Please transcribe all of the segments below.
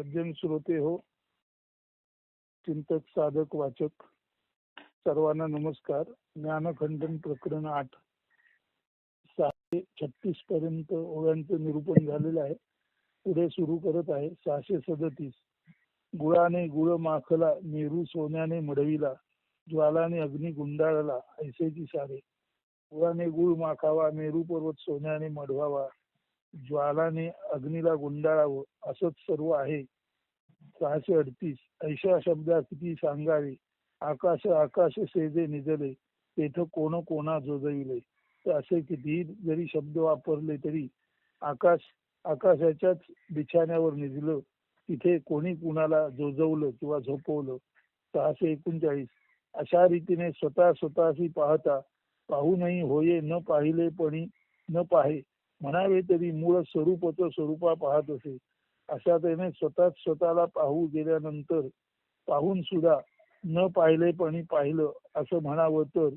सज्जन श्रोते हो. चिंतक साधक वाचक सर्वांना नमस्कार. ज्ञानखंडन प्रकरण आठ. सहाशे छत्तीस पर्यंत ओव्यांचं निरूपण झालेलं आहे. पुढे सुरू करत आहे सहाशे सदतीस. गुळाने गुळ माखला मेरू सोन्याने मडविला ज्वालाने अग्नी गुंडाळला ऐसेची सारे. गुळाने गुळ माखावा मेरू पर्वत सोन्याने मढवावा ज्वालाने अग्नीला गुंडाळावं असंच सर्व आहे. सहाशे अडतीस. ऐशा शब्दा किती सांगावे आकाश आकाश सेजे निजले तेथ कोण कोणा जोजविले. तर असे कितीही जरी शब्द वापरले तरी आकाश आकाशाच्याच बिछाण्यावर निजलं तिथे कोणी कुणाला जोजवलं किंवा झोपवलं. सहाशे एकोणचाळीस. अशा रीतीने स्वतः स्वतःशी पाहता पाहूनही होये न पाहिले पण न पाहे म्हणावे तरी मूळ स्वरूपच स्वरूपा पाहत असे. अशा त्याने स्वतःच स्वतःला पाहू गेल्यानंतर पाहून सुद्धा न पाहिलेपणी पाहिलं असं म्हणावं तर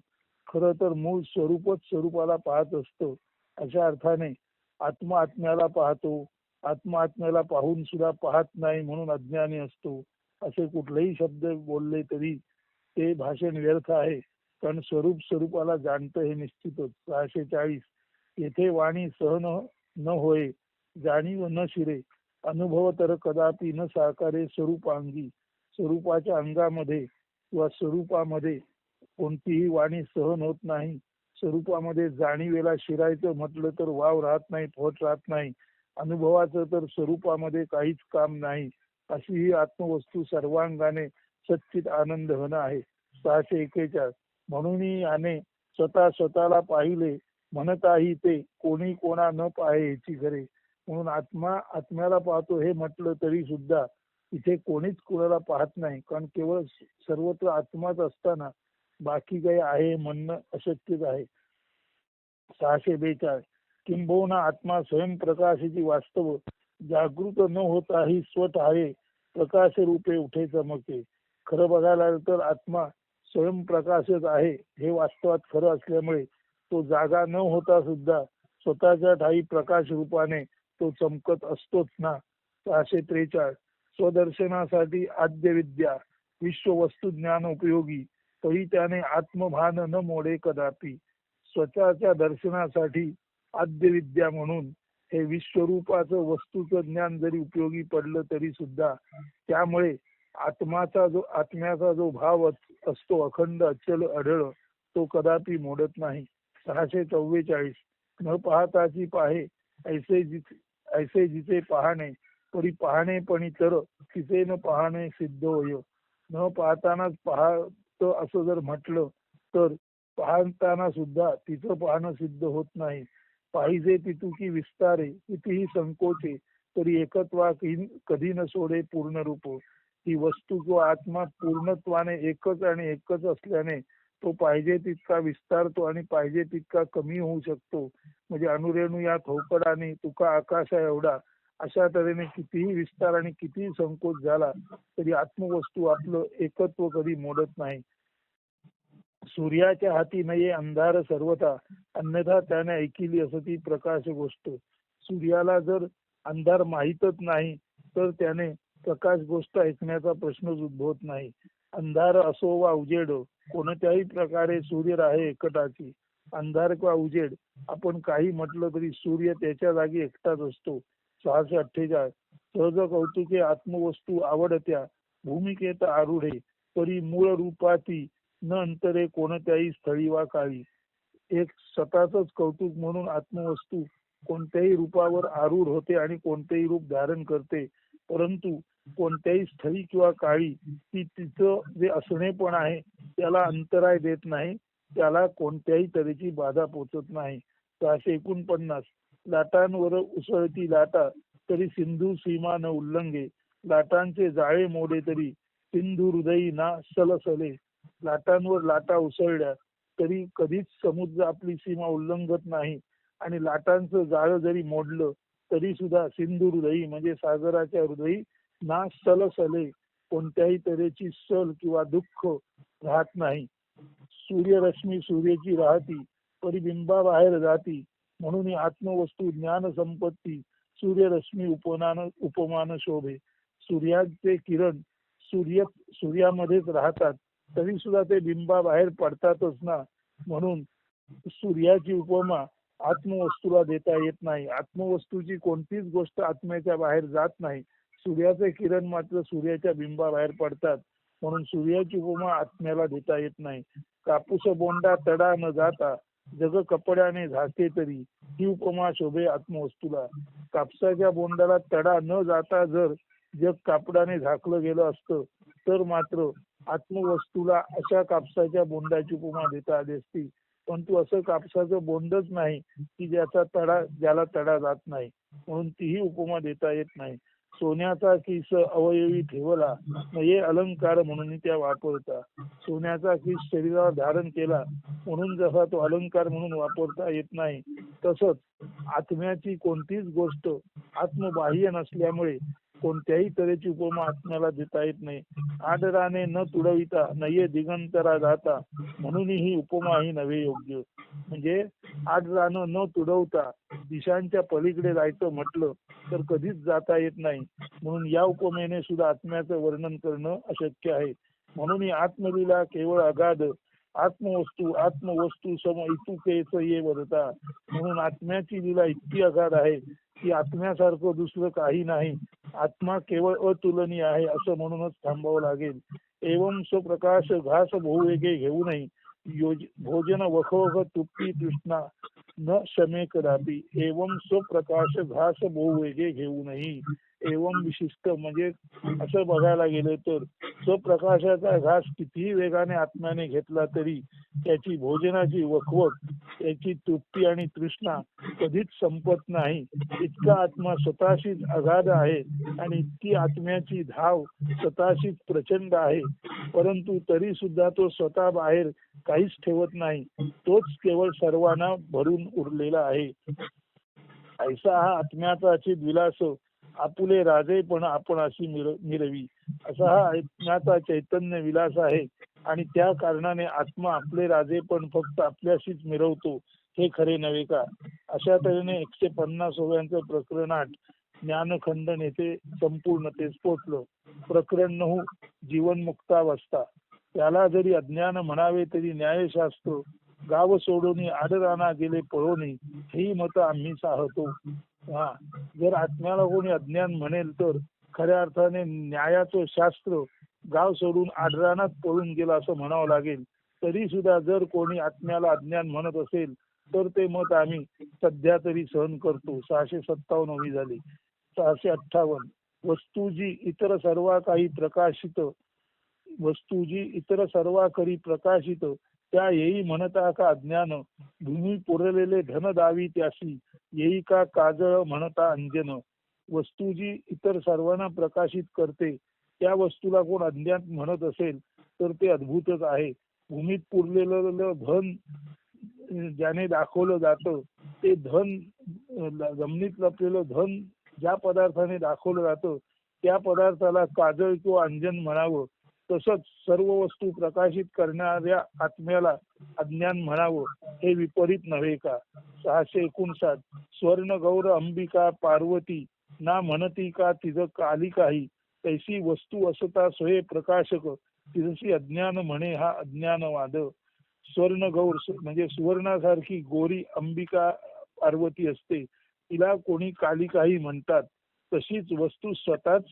खर तर मूळ स्वरूपच स्वरूपाला पाहत असतं. अशा अर्थाने आत्मा आत्म्याला पाहतो. आत्मा आत्म्याला पाहून सुद्धा पाहत नाही म्हणून अज्ञानी असतो. असे कुठलेही शब्द बोलले तरी ते भाषण व्यर्थ आहे. कारण स्वरूप स्वरूपाला जाणतं हे निश्चितच. सहाशे चाळीस येथे वाणी सहन न होय जाणीव न शिरे अनुभव तर कदापि न साकारे स्वरूपांगी स्वरूपाच्या अंगामध्ये किंवा स्वरूपामध्ये कोणतीही वाणी सहन होत नाही स्वरूपामध्ये जाणीवेला शिरायचं म्हटलं तर वाव राहत नाही फट राहत नाही अनुभवाचं तर स्वरूपामध्ये काहीच काम नाही अशी ही आत्मवस्तू सर्वांगाने सच्चित आनंद होणं आहे. सहाशे एकेचाळीस. म्हणून याने स्वतः स्वतःला पाहिले म्हणताही ते कोणी कोणा न पाहे याची खरे म्हणून आत्मा आत्म्याला पाहतो हे म्हटलं तरी सुद्धा इथे कोणीच कुणाला पाहत नाही. कारण केवळ सर्वत्र आत्माच असताना बाकी काही आहे म्हणणं अशक्यच आहे. सहाशे बेचाळीस. किंबहुना आत्मा स्वयंप्रकाशाची वास्तव. जागृत न होताही स्वत आहे. प्रकाश रूपे उठे चमके. खरं बघायला तर आत्मा स्वयंप्रकाशच आहे हे वास्तवात खरं असल्यामुळे तो जागा न होता सुद्धा स्वतःच्या ठाई प्रकाश रूपाने तो चमकत असतोच ना? सहाशे त्रेचाळीस स्वदर्शनासाठी आद्य विद्या विश्व वस्तू ज्ञान उपयोगी तरी त्याने आत्मभान न मोडे कदापि. स्वतःच्या दर्शनासाठी आद्य विद्या म्हणून हे विश्वरूपाचं वस्तूचं ज्ञान जरी उपयोगी पडलं तरी सुद्धा त्यामुळे आत्माचा जो आत्म्याचा जो भाव असतो अखंड अचल अढळ तो कदापि मोडत नाही. सहाशे चव्वेचाळीस. न पाहताची पाहे ऐसे जिथे ऐसे जिथे पाहणे परी पाहणे पण तर तिथे न पाहणे सिद्ध होय. न पाहतानाच पाहत असं जर म्हटलं तर पाहताना सुद्धा तिचं पाहणं सिद्ध होत नाही. पाहिजे तितुकी विस्तारे कितीही संकोचे तरी एकत्वा कधी न सोडे पूर्ण रूप ही वस्तू किंवा आत्मा पूर्णत्वाने एकच आणि एकच असल्याने तो पाहिजे तितका विस्तारतो आणि पाहिजे तितका कमी होऊ शकतो. म्हणजे अनुरेणू या थोपडाने तुका आकाशा एवढा अशा तऱ्हेने कितीही विस्तार आणि कितीही संकोच झाला तरी आत्मवस्तू आपलं एकत्व कधी मोडत नाही. सूर्याच्या हाती नये अंधार सर्वथा अन्यथा त्याने ऐकिली असं ती प्रकाश गोष्ट. सूर्याला जर अंधार माहीतच नाही तर त्याने प्रकाश गोष्ट ऐकण्याचा प्रश्नच उद्भवत नाही. अंधार असो वा उजेड कोणत्याही प्रकारे सूर्य आहे एकटाची अंधार किंवा उजेड आपण काही म्हटलं तरी सूर्य त्याच्या जागी एकटाच असतो. सहाशे अठ्ठेचाळीस सहज कौतुके आत्मवस्तू आवडत्या भूमिकेत आरुढे तरी मूळ रूपाती न अंतरे कोणत्याही स्थळी वा काळी. एक स्वतःच कौतुक म्हणून आत्मवस्तू कोणत्याही रूपावर आरूढ होते आणि कोणतेही रूप धारण करते परंतु कोणत्याही स्थळी किंवा काळी ती तिचं जे असणे पण आहे त्याला अंतराय देत नाही त्याला कोणत्याही तऱ्हेची बाधा पोचत नाही. सहाशे एकोणपन्नास लाटांवर उसळती लाटा तरी सिंधू सीमा न उल्लंघे लाटांचे जाळे मोडे तरी सिंधू हृदयी ना सलसले. लाटांवर लाटा उसळल्या तरी कधीच समुद्र आपली सीमा उल्लंघत नाही आणि लाटांचं जाळ जरी मोडलं तरी सुद्धा सिंधू हृदयी म्हणजे सागराच्या हृदयी ना सलसले कोणत्याही तऱ्हेची सल किंवा दुःख राहत नाही. सूर्यरश्मी सूर्याची राहती परिबिंबा बाहेर जाती म्हणून आत्मवस्तू ज्ञान संपत्ती सूर्यरश्मी उपमान उपमान शोभे. सूर्याचे किरण सूर्य सूर्यामध्येच राहतात तरी सुद्धा ते बिंबा बाहेर पडतातच ना. म्हणून सूर्याची उपमा आत्मवस्तूला देता येत नाही. आत्मवस्तूची कोणतीच गोष्ट आत्म्याच्या बाहेर जात नाही. सूर्याचे किरण मात्र सूर्याच्या बिंबाबाहेर पडतात. म्हणून सूर्याची उपमा आत्म्याला देता येत नाही. कापूस बोंडा तडा न जाता जग कपड्याने झाके तरी ही उपमा शोभे आत्मवस्तूला. कापसाच्या बोंडाला तडा न जाता जर जग कापडाने झाकलं गेलं असतं तर मात्र आत्मवस्तूला अशा कापसाच्या बोंडाची उपमा देता आली असती. परंतु असं कापसाचं बोंडच नाही की ज्याचा तडा ज्याला तडा जात नाही. म्हणून तीही उपमा देता येत नाही. सोन्याचा किस अवयवी ठेवला हे अलंकार म्हणून त्या वापरता. सोन्याचा किस शरीरावर धारण केला म्हणून जसा तो अलंकार म्हणून वापरता येत नाही तसंच आत्म्याची कोणतीच गोष्ट आत्मबाह्य नसल्यामुळे कोणत्याही तऱ्हेची उपमा आत्म्याला देता येत नाही. आदराने न तुडविता नये दिगंतरा जाता म्हणून ही उपमा ही नव्हे योग्य. म्हणजे आदरानं न तुडवता दिशांच्या पलीकडे जायचं म्हटलं तर कधीच जाता येत नाही. म्हणून या उपमेने सुद्धा आत्म्याचं वर्णन करणं अशक्य आहे. म्हणून आत्मलीला केवळ अगाध आत्मवस्तू आत्मवस्तू सम इतुकेच ये वरता. म्हणून आत्म्याची लीला इतकी अगाध आहे की आत्म्यासारखं दुसरं काही नाही. आत्मा केवळ अतुलनीय आहे असं म्हणूनच थांबावं लागेल. एवम स्वप्रकाश घास बहुवेगे घेऊ नये. भोजन वखवख वख तुप्पी तृष्णा न शमे कदापि एवम स्वप्रकाश घास बहुवेगे घेऊ नये. एवम विशिष्ट म्हणजे असं बघायला गेलं तर स्वप्रकाशाचा घास कितीही वेगाने आत्म्याने घेतला तरी त्याची भोजनाची वखवक त्याची तृप्ती आणि तृष्णा कधीच संपत नाही. इतका आत्मा स्वतःशीच अगाध आहे आणि इतकी आत्म्याची धाव स्वतःशीच प्रचंड आहे. परंतु तरी सुद्धा तो स्वतः बाहेर काहीच ठेवत नाही. तोच केवळ सर्वांना भरून उरलेला आहे. ऐसा हा आत्म्याचा अचित विलास हो. आपुले राजे पण आपण अशी मिरवी. असा हा आत्म्याचा चैतन्य विलास आहे. आणि त्या कारणाने आत्मा आपले राजे पण फक्त आपल्याशीच मिरवतो हे खरे नव्हे का? अशा तऱ्हेने एकशे पन्नास ओव्यांचं प्रकरण आठ ज्ञानखंडन येथे संपूर्णतेस पोचलं. प्रकरण नऊ जीवनमुक्तावस्था त्याला जरी अज्ञान म्हणावे तरी न्यायशास्त्र गाव सोडून आडराना गेले पळोनी ही मत आम्ही साहतो. हा जर आत्म्याला कोणी अज्ञान म्हणेल तर खऱ्या अर्थाने न्यायाचं शास्त्र गाव सोडून आदरानाच पळून गेला असं म्हणावं लागेल. तरी सुद्धा जर कोणी आत्म्याला अज्ञान म्हणत असेल तर ते मत आम्ही सध्या तरी सहन करतो. सहाशे सत्तावन्न हवी झाली. सहाशे अठ्ठावन्न. वस्तू जी इतर सर्व काही प्रकाशित. वस्तू जी इतर सर्व करी प्रकाशित. त्या येई म्हणता का अज्ञान भूमी पुरलेले धन दावी त्याशी येई का काजळ म्हणता अंजन? वस्तू जी इतर सर्वांना प्रकाशित करते. त्या वस्तूला कोण अज्ञात म्हणत असेल तर ते अद्भुतच आहे. भूमीत पुरलेलं धन ज्याने दाखवलं जातं ते धन जमिनीत लपलेलं धन ज्या पदार्थाने दाखवलं जातं त्या पदार्थाला काजळ किंवा अंजन म्हणावं. तसंच सर्व वस्तू प्रकाशित करणाऱ्या आत्म्याला अज्ञान म्हणावं हे विपरीत नव्हे का? सहाशे एकोणसाठ स्वर्ण गौर अंबिका पार्वती ना म्हणती का तिचं काली काही? तैसी वस्तू असता सोहे प्रकाशक. तिजशी अज्ञान म्हणे हा अज्ञानवाद. स्वर्ण गौर म्हणजे सुवर्णासारखी गोरी अंबिका पार्वती असते. तिला कोणी कालिकाही म्हणतात. तशीच वस्तू स्वतःच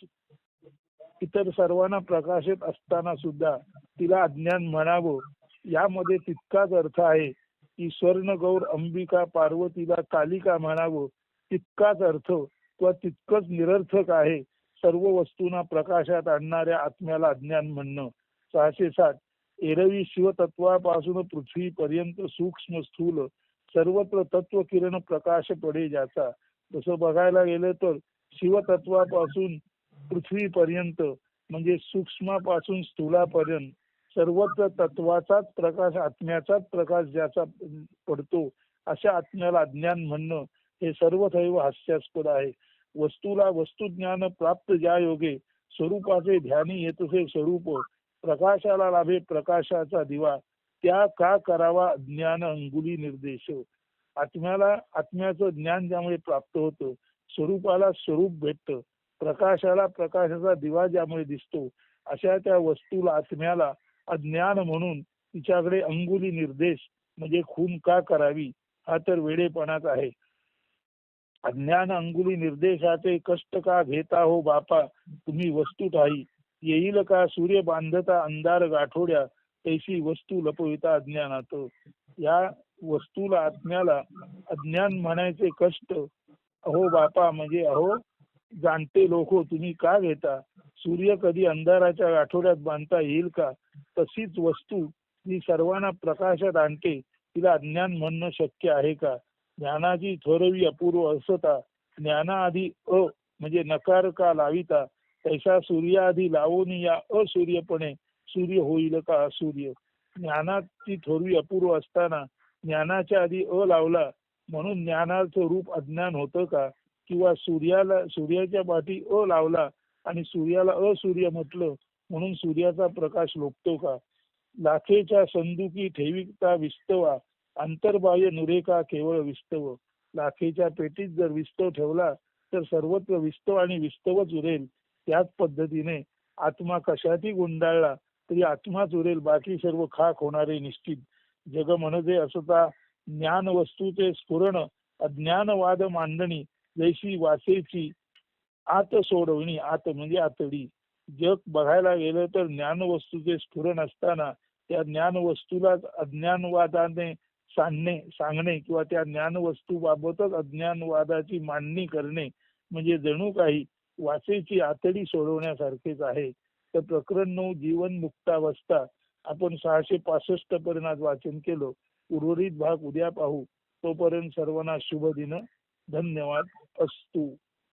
इतर सर्वांना प्रकाशित असताना सुद्धा तिला अज्ञान म्हणावं. यामध्ये तितकाच अर्थ आहे की स्वर्ण गौर अंबिका पार्वतीला कालिका म्हणावं. तितकाच अर्थ किंवा तितकंच निरर्थक आहे. सर्व वस्तूंना प्रकाशात आणणाऱ्या आत्म्याला अज्ञान म्हणणं. सहाशे साठ. एरवी शिवतत्वापासून पृथ्वीपर्यंत सूक्ष्म स्थूल सर्वत्र तत्व किरण प्रकाश पडे ज्याचा. तसं बघायला गेलं तर शिवतत्वापासून पृथ्वीपर्यंत म्हणजे सूक्ष्मापासून स्थूलापर्यंत सर्वत्र तत्वाचाच प्रकाश आत्म्याचाच प्रकाश ज्याचा पडतो अशा आत्म्याला अज्ञान म्हणणं हे सर्वथैव हास्यास्पद आहे. वस्तूला वस्तुज्ञान प्राप्त ज्या योगे स्वरूपाचे ध्यानी येतसे स्वरूप प्रकाशाला लाभे प्रकाशाचा दिवा त्या का करावा ज्ञान अंगुली निर्देश. आत्म्याला आत्म्याचं ज्ञान ज्यामुळे प्राप्त होतं स्वरूपाला स्वरूप भेटतं प्रकाशाला प्रकाशाचा दिवा ज्यामुळे दिसतो अशा त्या वस्तूला आत्म्याला अज्ञान म्हणून तिच्याकडे अंगुली निर्देश म्हणजे खून का करावी हा तर वेडेपणाच आहे. अज्ञान अंगुली निर्देशाचे कष्ट का घेता हो बापा? तुम्ही वस्तू ठाई. येईल का सूर्य बांधता अंधार गाठोड्या? तैशी वस्तू लपविता अज्ञानात. या वस्तूला आत्म्याला अज्ञान म्हणायचे कष्ट. अहो बापा म्हणजे अहो जाणते लोक तुम्ही का घेता? सूर्य कधी अंधाराच्या गाठोड्यात बांधता येईल का? तशीच वस्तू जी सर्वांना प्रकाशात आणते. तिला अज्ञान म्हणणं शक्य आहे का? ज्ञानाची थोरवी अपूर्व असता ज्ञानाआधी अ म्हणजे नकार का लाविता? तैसा सूर्याआधी लावून या असूर्यपणे सूर्य होईल का असूर्य? ज्ञानाची थोरवी अपूर्व असताना ज्ञानाच्या आधी अ लावला म्हणून ज्ञानाचं रूप अज्ञान होतं का? किंवा सूर्याला सूर्याच्या पाठी अ लावला आणि सूर्याला असूर्य म्हटलं म्हणून सूर्याचा प्रकाश लोपतो का? लाखेच्या संदुकी ठेविता विस्तवा अंतर्बाह्य नुरेका केवळ विस्तव. लाखेच्या पेटीत जर विस्तव ठेवला तर सर्वत्र विस्तव आणि विस्तवच उरेल. त्याच पद्धतीने आत्मा कशातही गुंडाळला तरी आत्माच उरेल. बाकी सर्व खाक होणारे निश्चित. जग म्हणजे असता ज्ञान वस्तूचे स्फुरण अज्ञानवाद मांडणी जैशी वासेची आत सोडवणी आत म्हणजे आतडी. जग बघायला गेलं तर ज्ञान वस्तूचे स्फुरण असताना त्या ज्ञान वस्तूला अज्ञानवादाने सांगणे सांगणे किंवा त्या ज्ञान वस्तूबाबतच अज्ञानवादाची मांडणी करणे म्हणजे जणू काही वाचेची आतडी सोडवण्यासारखेच आहे. तर प्रकरण नऊ जीवन मुक्तावस्था. आपण सहाशे पासष्ट पर्यंत वाचन केलं. उर्वरित भाग उद्या पाहू. तोपर्यंत सर्वांना शुभ दिन. धन्यवाद. असतो.